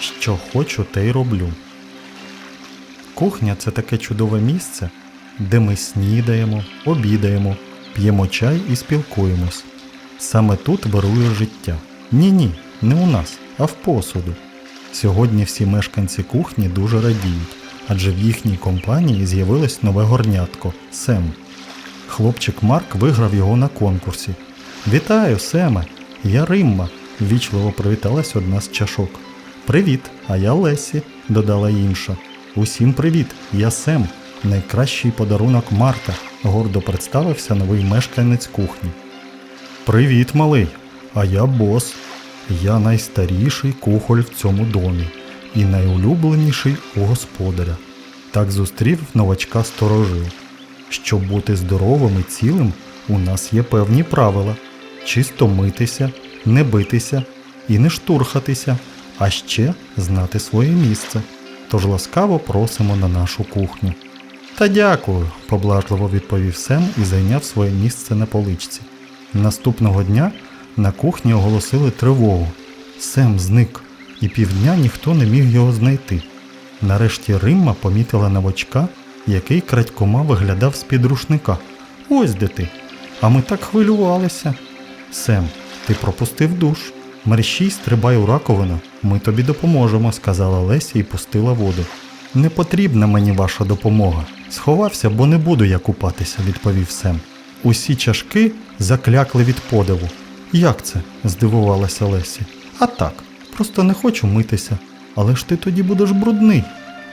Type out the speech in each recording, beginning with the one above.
Що хочу, те й роблю. Кухня це таке чудове місце, де ми снідаємо, обідаємо, п'ємо чай і спілкуємось. Саме тут вирує життя. Ні, ні, не у нас, а в посуду. Сьогодні всі мешканці кухні дуже радіють, адже в їхній компанії з'явилось нове горнятко Сем. Хлопчик Марк виграв його на конкурсі. Вітаю, Семе! Я Римма, ввічливо привіталась одна з чашок. Привіт, а я Лесі, додала інша. Усім привіт, я Сем, найкращий подарунок Марка, гордо представився новий мешканець кухні. Привіт, малий, а я бос. Я найстаріший кухоль в цьому домі і найулюбленіший у господаря. Так зустрів новачка сторожив. Щоб бути здоровим і цілим, у нас є певні правила: чисто митися, не битися і не штурхатися, а ще знати своє місце. Тож ласкаво просимо на нашу кухню. Та дякую, поблажливо відповів Сем і зайняв своє місце на поличці. Наступного дня на кухні оголосили тривогу. Сем зник, і півдня ніхто не міг його знайти. Нарешті Римма помітила новачка, який крадькома виглядав з-під рушника. Ось де ти. А ми так хвилювалися. Сем, ти пропустив душ. Мерщій стрибай у раковину, ми тобі допоможемо, сказала Леся і пустила воду. Не потрібна мені ваша допомога. Сховався, бо не буду я купатися, відповів Сем. Усі чашки заклякли від подиву. Як це? здивувалася Лесі. А так, просто не хочу митися. Але ж ти тоді будеш брудний,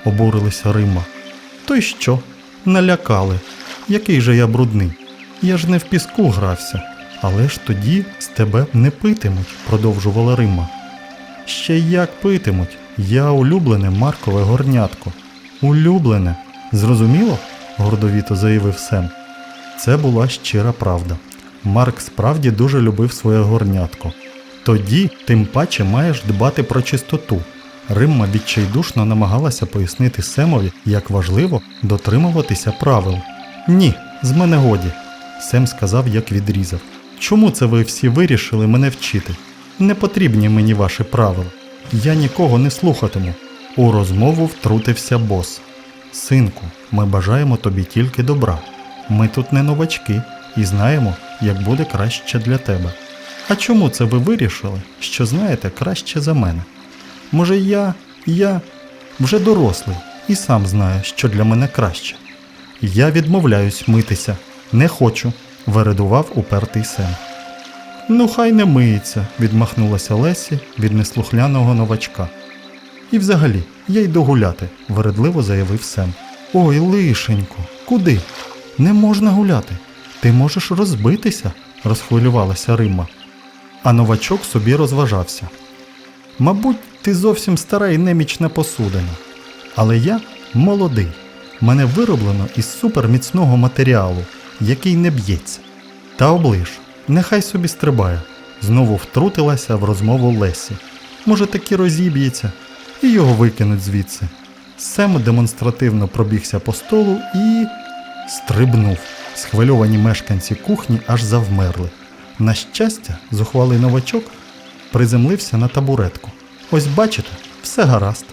обурилася Рима. То й що? Налякали. Який же я брудний? Я ж не в піску грався. Але ж тоді з тебе не питимуть, продовжувала Рима. Ще як питимуть. Я улюблене Маркове горнятко. Улюблене. Зрозуміло? гордовіто заявив Сем. Це була щира правда. Марк справді дуже любив своє горнятко. Тоді, тим паче, маєш дбати про чистоту. Римма відчайдушно намагалася пояснити Семові, як важливо дотримуватися правил. Ні, з мене годі, Сем сказав, як відрізав. Чому це ви всі вирішили мене вчити? Не потрібні мені ваші правила. Я нікого не слухатиму. У розмову втрутився бос. Синку, ми бажаємо тобі тільки добра. Ми тут не новачки і знаємо, як буде краще для тебе. А чому це ви вирішили, що знаєте краще за мене? Може, я, я вже дорослий і сам знаю, що для мене краще. Я відмовляюсь митися, не хочу, вередував упертий Сем. Ну, хай не миється, відмахнулася Лесі від неслухляного новачка. І взагалі, я йду гуляти, вередливо заявив Сем. Ой, лишенько, куди? Не можна гуляти. Ти можеш розбитися, розхвилювалася Римма. А новачок собі розважався. Мабуть, ти зовсім стара і немічна посудина. Але я молодий. Мене вироблено із суперміцного матеріалу, який не б'ється. Та оближ, нехай собі стрибає. Знову втрутилася в розмову Лесі. Може, таки розіб'ється, і його викинуть звідси. Сем демонстративно пробігся по столу і стрибнув. Схвильовані мешканці кухні аж завмерли. На щастя, зухвалий новачок приземлився на табуретку. Ось бачите, все гаразд.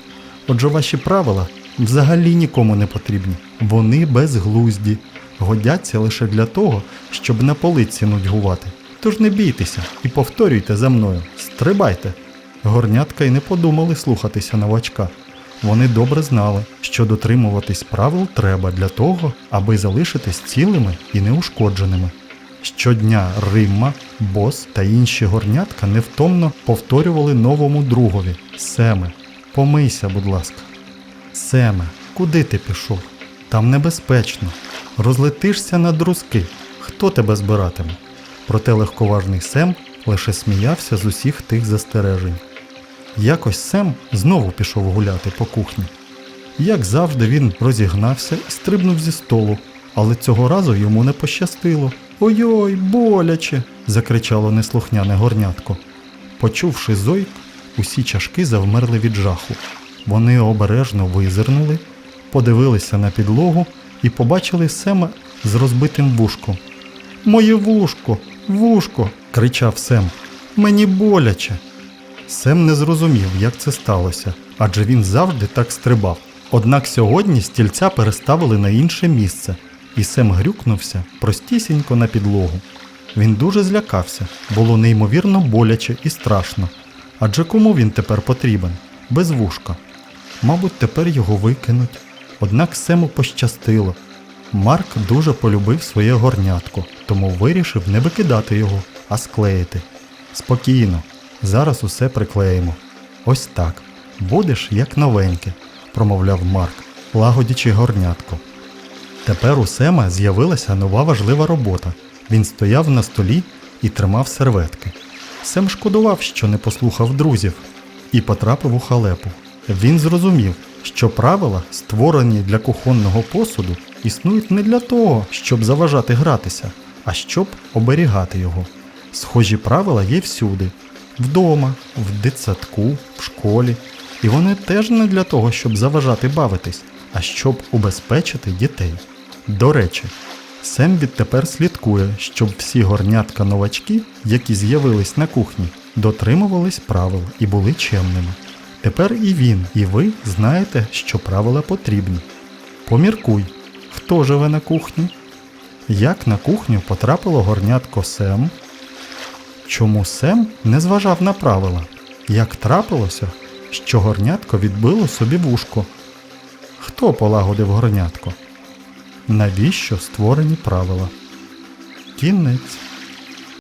Отже, ваші правила взагалі нікому не потрібні. Вони безглузді, годяться лише для того, щоб на полиці нудьгувати. Тож не бійтеся і повторюйте за мною, стрибайте. Горнятка й не подумали слухатися новачка. Вони добре знали, що дотримуватись правил треба для того, аби залишитись цілими і неушкодженими. Щодня Римма, бос та інші горнятка невтомно повторювали новому другові Семе, помийся, будь ласка. Семе, куди ти пішов? Там небезпечно. Розлетишся на друзки. Хто тебе збиратиме? Проте легковажний Сем лише сміявся з усіх тих застережень. Якось Сем знову пішов гуляти по кухні. Як завжди, він розігнався і стрибнув зі столу, але цього разу йому не пощастило. Ой-ой, боляче. закричало неслухняне горнятко. Почувши зойк, усі чашки завмерли від жаху. Вони обережно визирнули, подивилися на підлогу і побачили Сема з розбитим вушком. Моє вушко, вушко. кричав Сем. Мені боляче. Сем не зрозумів, як це сталося, адже він завжди так стрибав. Однак сьогодні стільця переставили на інше місце, і Сем грюкнувся простісінько на підлогу. Він дуже злякався, було неймовірно боляче і страшно. Адже кому він тепер потрібен? Без вушка. Мабуть, тепер його викинуть. Однак Сему пощастило. Марк дуже полюбив своє горнятко, тому вирішив не викидати його, а склеїти. Спокійно, зараз усе приклеїмо. Ось так. Будеш як новеньке, промовляв Марк, лагодячи горнятко. Тепер у Сема з'явилася нова важлива робота. Він стояв на столі і тримав серветки. Сем шкодував, що не послухав друзів, і потрапив у халепу. Він зрозумів, що правила, створені для кухонного посуду, існують не для того, щоб заважати гратися, а щоб оберігати його. Схожі правила є всюди: вдома, в дитсадку, в школі. І вони теж не для того, щоб заважати бавитись, а щоб убезпечити дітей. До речі, Сем відтепер слідкує, щоб всі горнятка новачки, які з'явились на кухні, дотримувались правил і були чемними. Тепер і він, і ви знаєте, що правила потрібні. Поміркуй, хто живе на кухні? Як на кухню потрапило горнятко Сем? Чому Сем не зважав на правила? Як трапилося, що горнятко відбило собі вушко? Хто полагодив горнятко? Навіщо створені правила? Кінець.